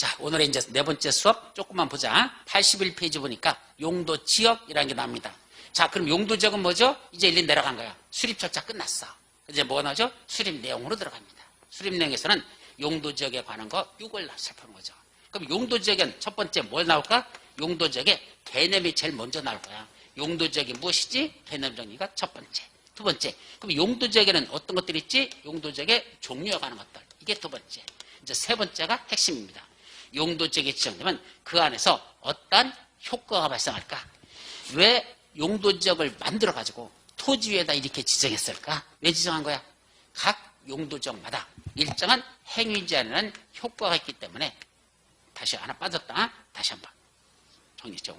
자, 오늘의 이제 네 번째 수업 조금만 보자. 81페이지 보니까 용도 지역이라는 게 나옵니다. 자, 그럼 용도 지역은 뭐죠? 이제 1, 2 내려간 거야. 수립 절차 끝났어. 이제 뭐가 나오죠? 수립 내용으로 들어갑니다. 수립 내용에서는 용도 지역에 관한 거 6을 살펴보는 거죠. 그럼 용도 지역엔 첫 번째 뭘 나올까? 용도 지역의 개념이 제일 먼저 나올 거야. 용도 지역이 무엇이지? 개념 정리가 첫 번째. 두 번째. 그럼 용도 지역에는 어떤 것들이 있지? 용도 지역의 종류에 관한 것들. 이게 두 번째. 이제 세 번째가 핵심입니다. 용도 지역이 지정되면 그 안에서 어떠한 효과가 발생할까? 왜 용도 지역을 만들어 가지고 토지 위에다 이렇게 지정했을까? 왜 지정한 거야? 각 용도 지역마다 일정한 행위 제한이라는 효과가 있기 때문에 다시 하나 빠졌다. 다시 한번 정리죠.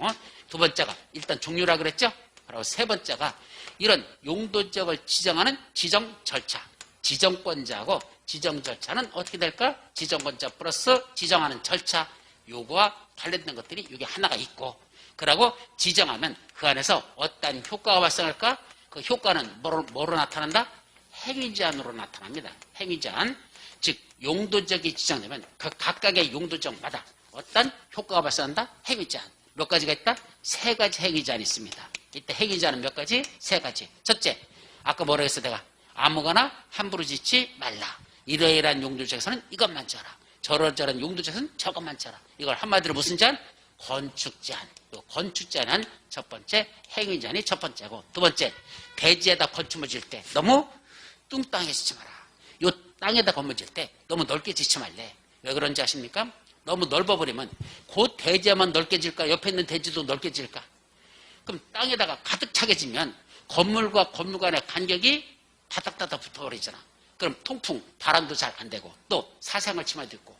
두 번째가 일단 종류라 그랬죠? 그리고 세 번째가 이런 용도 지역을 지정하는 지정 절차. 지정권자하고 지정 절차는 어떻게 될까? 지정권자 플러스 지정하는 절차 요거와 관련된 것들이 여기 하나가 있고 그러고 지정하면 그 안에서 어떤 효과가 발생할까? 그 효과는 뭐로, 뭐로 나타난다? 행위제한으로 나타납니다. 행위제한. 즉 용도적이 지정되면 그 각각의 용도적마다 어떤 효과가 발생한다? 행위제한. 몇 가지가 있다? 세 가지 행위제한이 있습니다. 이때 행위제한은 몇 가지? 세 가지. 첫째, 아까 뭐라 했어 내가? 아무거나 함부로 짓지 말라. 이러이러한 용도적에서는 이것만 쳐라. 저러저런 용도적에서는 저것만 쳐라. 이걸 한마디로 무슨 제한? 건축 제한. 요 건축 제한은 첫 번째 행위 제한이 첫 번째고 두 번째 대지에다 건축물 지을 때 너무 뚱땅해 짓지 마라. 요 땅에다 건물 지을 때 너무 넓게 짓지 말래. 왜 그런지 아십니까? 너무 넓어버리면 그 대지만 넓게 질까? 옆에 있는 대지도 넓게 질까? 그럼 땅에다가 가득 차게 지면 건물과 건물 간의 간격이 다닥다닥 붙어버리잖아. 그럼 통풍, 바람도 잘 안 되고 또 사생활 침해도 있고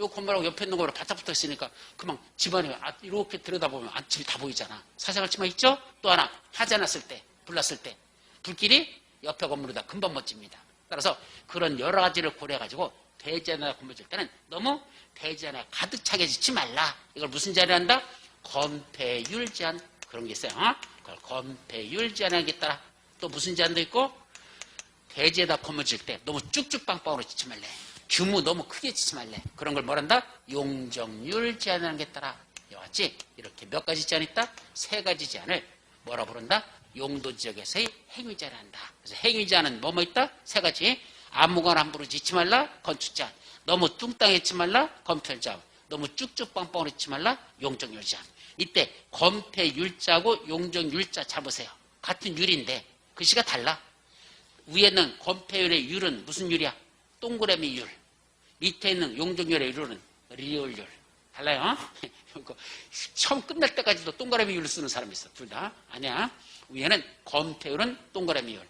요 건물하고 옆에 있는 거랑 바짝 붙어 있으니까 그만 집안에 아, 이렇게 들여다보면 안집이 다 보이잖아. 사생활 침해 있죠? 또 하나 화재 났을 때, 불 났을 때 불길이 옆에 건물보다 금방 멋집니다. 따라서 그런 여러 가지를 고려해가지고 대지하나 건물 질 때는 너무 대지하나 가득 차게 짓지 말라. 이걸 무슨 제한을 한다? 건폐율 제한 그런 게 있어요. 어? 그걸 건폐율 게 따라 또 무슨 제한도 있고 대지에다 질때 너무 쭉쭉 빵빵으로 짓지 말래. 규모 너무 크게 짓지 말래. 그런 걸 뭐란다? 용적률 제한하는 게 따라 여왔지? 이렇게 몇 가지 제한이 있다? 세 가지 제한을 뭐라 부른다? 용도 지역에서의 행위 제한을 한다. 그래서 행위 제한은 뭐뭐 있다? 세 가지. 아무거나 함부로 짓지 말라. 건축 제한. 너무 뚱땅했지 말라. 건폐 제한. 너무 쭉쭉 빵빵으로 짓지 말라. 용적률 제한. 이때 건폐율자하고 용적률자 잘 보세요. 같은 율인데 글씨가 달라. 위에는 건폐율의 율은 무슨 율이야? 동그라미 율. 밑에 있는 용적률의 율은 리얼율. 달라요. 이거 처음 끝날 때까지도 동그라미 율을 쓰는 사람이 있어. 둘 다. 아니야. 위에는 건폐율은 동그라미 율.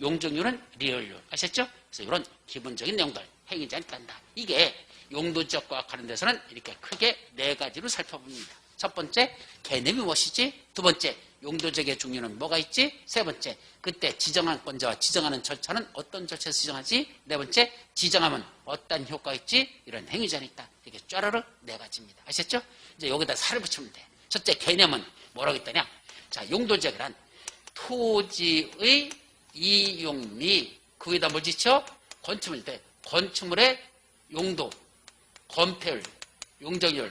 용적률은 리얼율. 아셨죠? 그래서 이런 기본적인 내용들. 행위자는 딴다. 이게 용도적과 관련돼서는 이렇게 크게 네 가지로 살펴봅니다. 첫 번째, 개념이 무엇이지? 두 번째, 용도적의 종류는 뭐가 있지? 세 번째, 그때 지정한 권자와 지정하는 절차는 어떤 절차에서 지정하지? 네 번째, 지정하면 어떤 효과가 있지? 이런 행위자는 있다. 이게 쫘르르 네 가지입니다. 아셨죠? 이제 여기다 살을 붙이면 돼. 첫째, 개념은 뭐라고 했더냐? 자, 용도적이란 토지의 이용 및그 위에다 뭘 짓죠? 건축물 때 건축물의 용도, 건폐율, 용적률,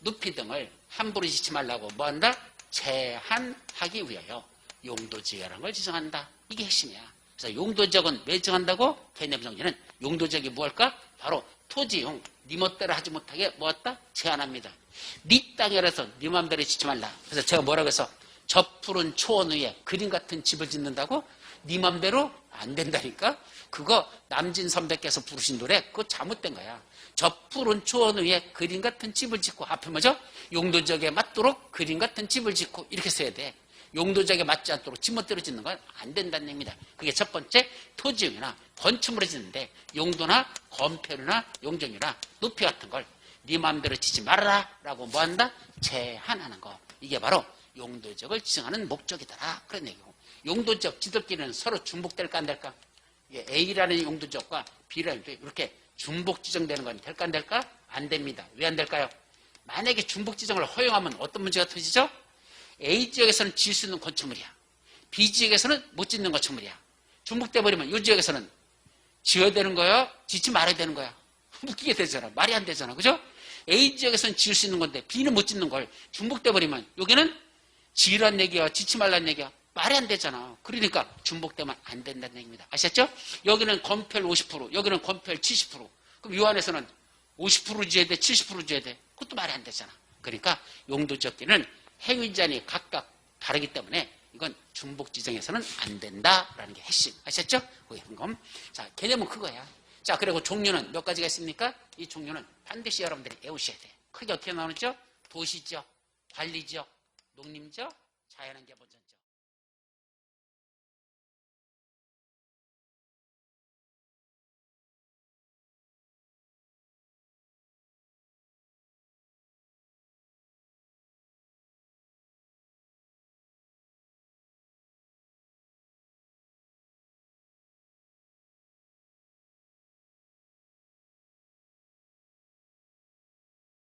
높이 등을 함부로 짓지 말라고 뭐 한다? 제한하기 위하여 용도지역이라는 걸 지정한다. 이게 핵심이야. 그래서 용도지역은 왜 정한다고? 개념 정리는 용도지역이 무엇일까? 바로 토지용, 네 멋대로 하지 못하게 뭐었다? 제한합니다. 네 땅이라서 네 맘대로 짓지 말라. 그래서 제가 뭐라고 해서 저 푸른 초원 위에 그림 같은 집을 짓는다고? 네 맘대로 안 된다니까? 그거 남진 선배께서 부르신 노래 그거 잘못된 거야. 저 푸른 초원 위에 그림 같은 집을 짓고 앞에 뭐죠? 용도적에 맞도록 그림 같은 집을 짓고 이렇게 써야 돼. 용도적에 맞지 않도록 지멋대로 짓는 건 안 된다는 얘기입니다. 그게 첫 번째 토지용이나 건축물을 짓는데 용도나 건폐류나 용적이나 높이 같은 걸 네 마음대로 짓지 말아라 라고 뭐한다? 제한하는 거. 이게 바로 용도적을 지정하는 목적이다. 그런 얘기고. 용도적 지들끼리는 서로 중복될까 안 될까? A라는 용도적과 B라는 용도적 이렇게 중복 지정되는 건 될까 안 될까? 안 됩니다. 왜 안 될까요? 만약에 중복 지정을 허용하면 어떤 문제가 터지죠? A 지역에서는 지을 수 있는 건축물이야. B 지역에서는 못 짓는 건축물이야. 중복돼 버리면 이 지역에서는 지어야 되는 거야? 짓지 말아야 되는 거야? 묶이게 되잖아. 말이 안 되잖아. 그죠? A 지역에서는 지을 수 있는 건데 B는 못 짓는 걸 중복돼 버리면 여기는 지으란 얘기야, 지치 말란 얘기야. 말이 안 되잖아. 그러니까 중복되면 안 된다는 얘기입니다. 아셨죠? 여기는 건펠 50%, 여기는 건펠 70%. 그럼 요 안에서는 50% 지어야 돼, 70% 지어야 돼. 그것도 말이 안 되잖아. 그러니까 용도 적기는 행위자니 각각 다르기 때문에 이건 중복 지정에서는 안 된다라는 게 핵심. 아셨죠? 그 현금. 자, 개념은 그거야. 자, 그리고 종류는 몇 가지가 있습니까? 이 종류는 반드시 여러분들이 외우셔야 돼. 크게 어떻게 나오죠? 도시지역, 관리지역, 농림지역, 자연환경 보전